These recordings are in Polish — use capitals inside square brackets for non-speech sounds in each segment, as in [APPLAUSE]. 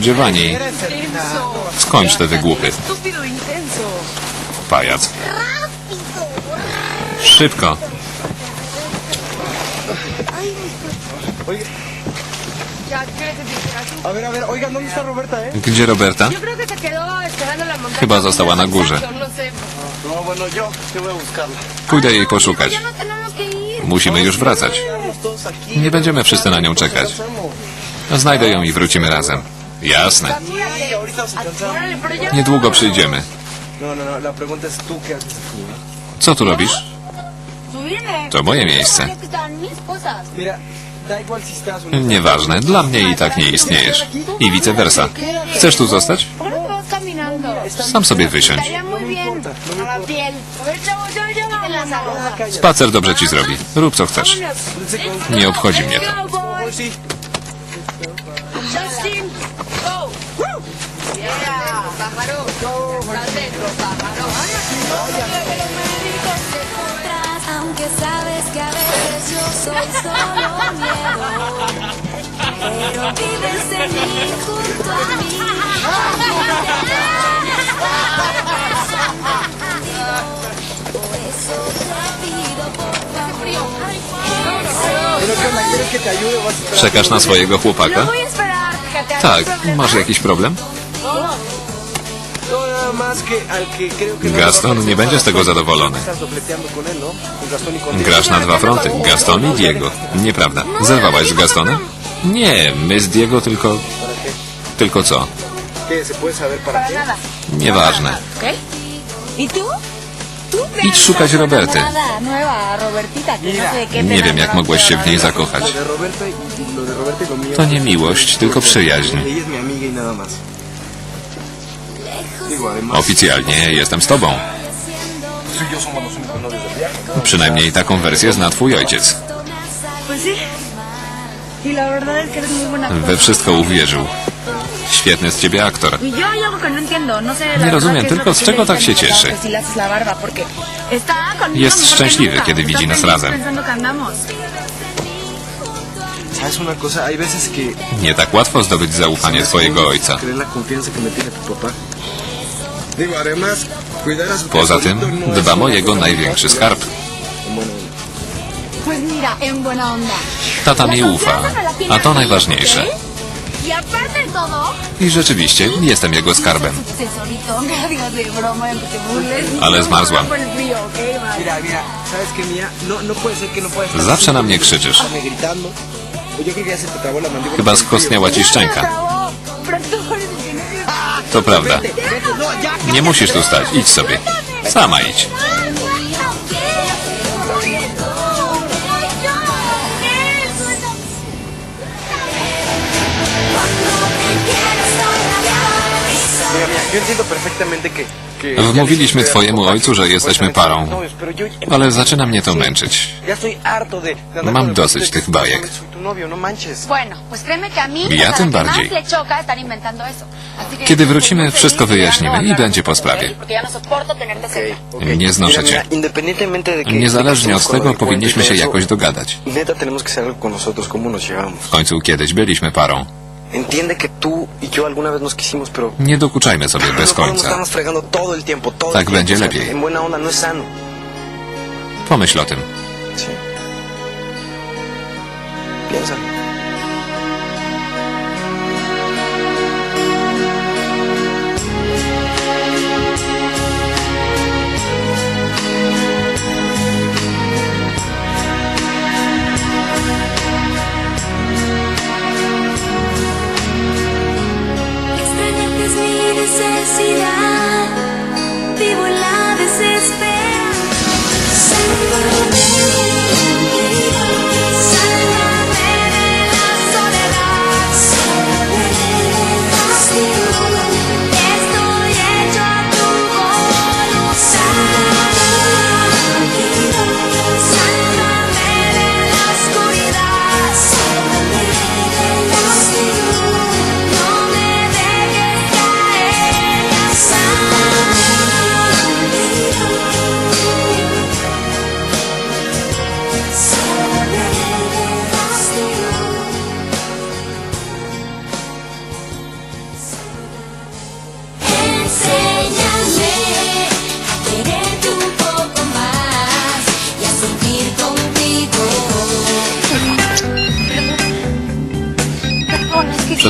Giovanni, intenso. skończ te wygłupy. Pajac. Szybko. Ya, ¿quieres decir A ver, a ver, oigan, ¿dónde está Roberta, eh? Gdzie Roberta? Chyba została na górze. Pójdę jej poszukać. Musimy już wracać. Nie będziemy wszyscy na nią czekać. Znajdę ją i wrócimy razem. Jasne. Niedługo przyjdziemy. No, no, no. Co tu robisz? To moje miejsce. Nieważne, dla mnie i tak nie istniejesz. I vice versa. Chcesz tu zostać? Sam sobie wysiądź. Spacer dobrze ci zrobi. Rób co chcesz. Nie obchodzi mnie to. Aunque sabes que a veces yo soy solo miedo, pero vives en mí junto a mí. Na swojego chłopaka? ¿hay Tak. Masz jakiś problem? Gaston va a nie będzie z tego zadowolony. Con él, ¿no? Y. Grasz na dwa fronty. Gaston i Diego. Nieprawda. Zerwałaś z Gastonem? Nie, my z Diego tylko... Tylko co? Nieważne. ¿Y Idź szukać Roberty. No Nie wiem, jak mogłeś się w niej zakochać. Y y y. To nie miłość, tylko przyjaźń. Oficjalnie jestem z tobą. Przynajmniej taką wersję zna twój ojciec. Y We wszystko uwierzył. Świetny z ciebie aktor. Y no no Nie rozumiem tylko, z czego tak się cieszy. Jest szczęśliwy, kiedy widzi nas razem. Nie tak łatwo zdobyć zaufanie twojego ojca. Poza tym dbam o jego największy skarb. Tata mi ufa, a to najważniejsze. I rzeczywiście jestem jego skarbem. Ale zmarzłam. Zawsze na mnie krzyczysz. Chyba skostniała ci szczęka. To prawda. Nie musisz tu stać. Idź sobie. Sama idź. Yo entiendo perfectamente que... Wmówiliśmy twojemu ojcu, że jesteśmy parą. Ale zaczyna mnie to męczyć. Mam dosyć tych bajek. Ja tym bardziej. Kiedy wrócimy, wszystko wyjaśnimy i będzie po sprawie. Nie znoszę cię. Niezależnie od tego powinniśmy się jakoś dogadać. W końcu kiedyś byliśmy parą. Entiende que tú y yo alguna vez nos quisimos, pero... Nie dokuczajmy sobie [LAUGHS] bez no podemos końca. estarnos fregando todo el tiempo, todo Tak el tiempo. będzie O sea, lepiej. En buena onda no es sano. Pomyśl o tym. Sí. Piensa.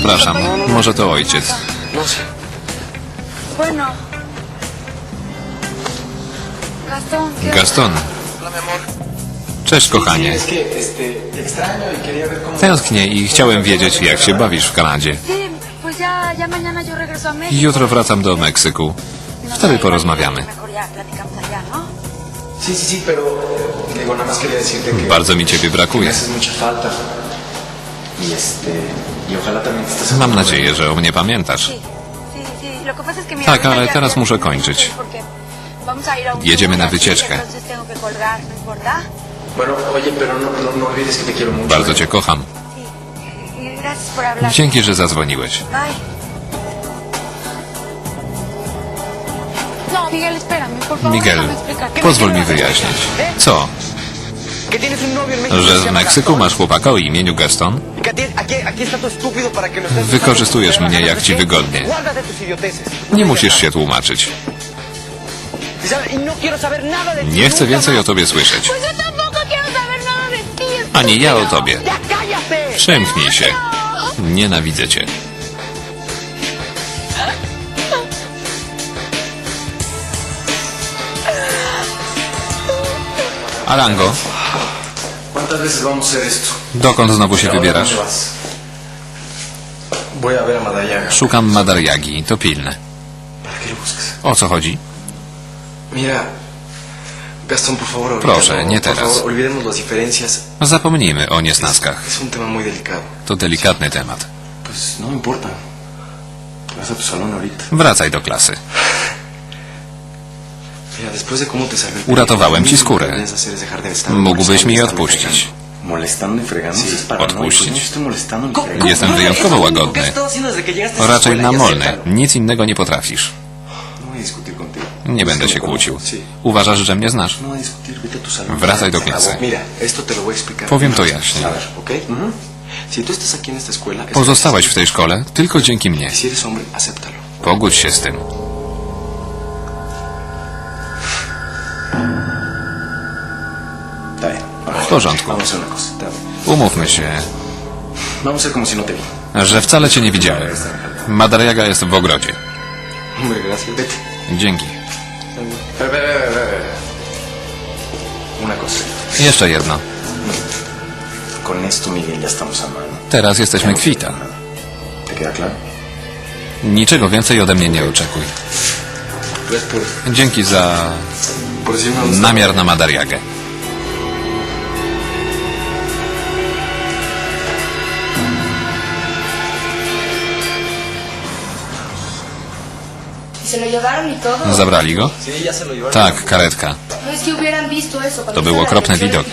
Przepraszam, może to ojciec. Gaston. Cześć, kochanie. Tęsknię i chciałem wiedzieć, jak się bawisz w Kanadzie. Jutro wracam do Meksyku. Wtedy porozmawiamy. Bardzo mi ciebie brakuje. Mam nadzieję, że o mnie pamiętasz. Tak, ale teraz muszę kończyć. Jedziemy na wycieczkę. Bardzo cię kocham. Dzięki, że zadzwoniłeś. Miguel, pozwól mi wyjaśnić. Co? Że w Meksyku masz chłopaka o imieniu Gaston? Wykorzystujesz mnie jak ci wygodnie. Nie musisz się tłumaczyć. Nie chcę więcej o tobie słyszeć. Ani ja o tobie. Przemknij się. Nienawidzę cię. Arango, Dokąd znowu się wybierasz? Szukam Madariagi, to pilne. O co chodzi? Proszę, nie teraz. No zapomnijmy o niesnaskach. To delikatny temat. Wracaj do klasy. Uratowałem ci skórę. Mógłbyś mi jej odpuścić. Odpuścić? Jestem wyjątkowo łagodny. Raczej namolny. Nic innego nie potrafisz. Nie będę się kłócił. Uważasz, że mnie znasz? Wracaj do klasy. Powiem to jaśnie. Pozostałeś w tej szkole tylko dzięki mnie. Pogódź się z tym. porządku. Umówmy się, że wcale cię nie widziałem. Madariaga jest w ogrodzie. Dzięki. Jeszcze jedno. Teraz jesteśmy kwita. Niczego więcej ode mnie nie oczekuj. Dzięki za namiar na Madariagę. No zabrali go? Tak, karetka. To był okropny widok.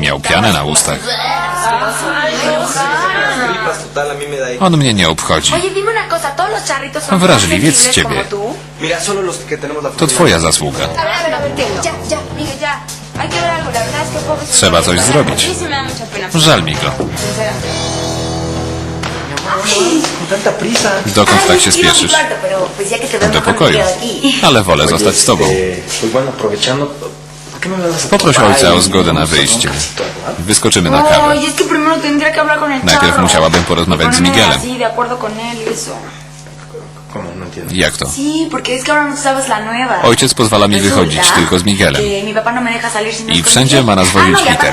Miał pianę na ustach. On mnie nie obchodzi. Wrażliwiec z ciebie. To twoja zasługa. Trzeba coś zrobić. Żal mi go. Dokąd tak się spieszysz? Do pokoju. Ale wolę zostać z tobą. Poproś ojca o zgodę na wyjście. Wyskoczymy na kawę. Najpierw musiałabym porozmawiać z Miguelem. Jak to? Ojciec pozwala mi wychodzić tylko z Miguelem. I wszędzie ma nas wozić Peter.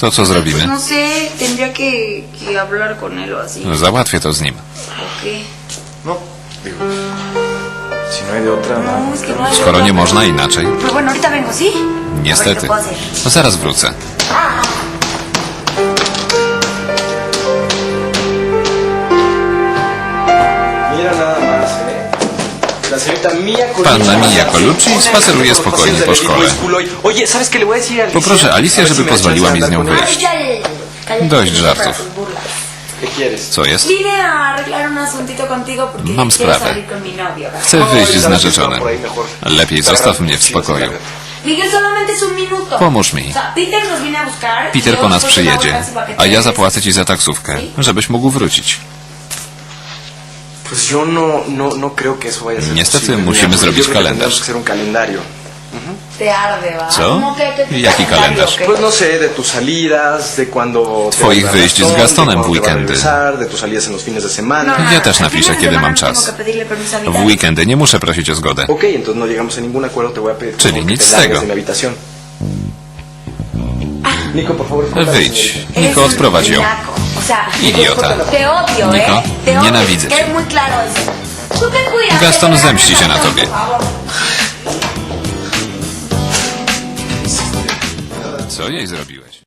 To co zrobimy? Załatwię to z nim. Skoro nie można inaczej. Niestety. No, zaraz wrócę. Panna Mia Colucci spaceruje spokojnie po szkole. Poproszę Alicję, żeby pozwoliła mi z nią wyjść. Dość żartów. Co jest? Mam sprawę. Chcę wyjść z narzeczonym. Lepiej zostaw mnie w spokoju. Pomóż mi. Peter po nas przyjedzie, a ja zapłacę ci za taksówkę, żebyś mógł wrócić. Pues yo no, no, no creo que eso vaya a ser. Niestety musimy zrobić. Ser un calendario. Te arde, ¿va? Co? No, te, te. Pues no sé, de tus salidas, de cuando... Twoich wyjść z Gastonem w weekendy. De tus salidas en los fines de semana. Ja też napiszę, kiedy mam czas. W weekendy nie muszę prosić o zgodę. Ok, entonces no llegamos a ningún acuerdo, te voy a pedir... Czyli nic z tego. Wyjdź. Niko, odprowadź ją. Sea, Idiota. te odio, ¿eh? Te odio. nienawidzę cię. Es muy claro eso. Tú ten cuidado. Gaston te zemści się na tobie. Co jej zrobiłeś?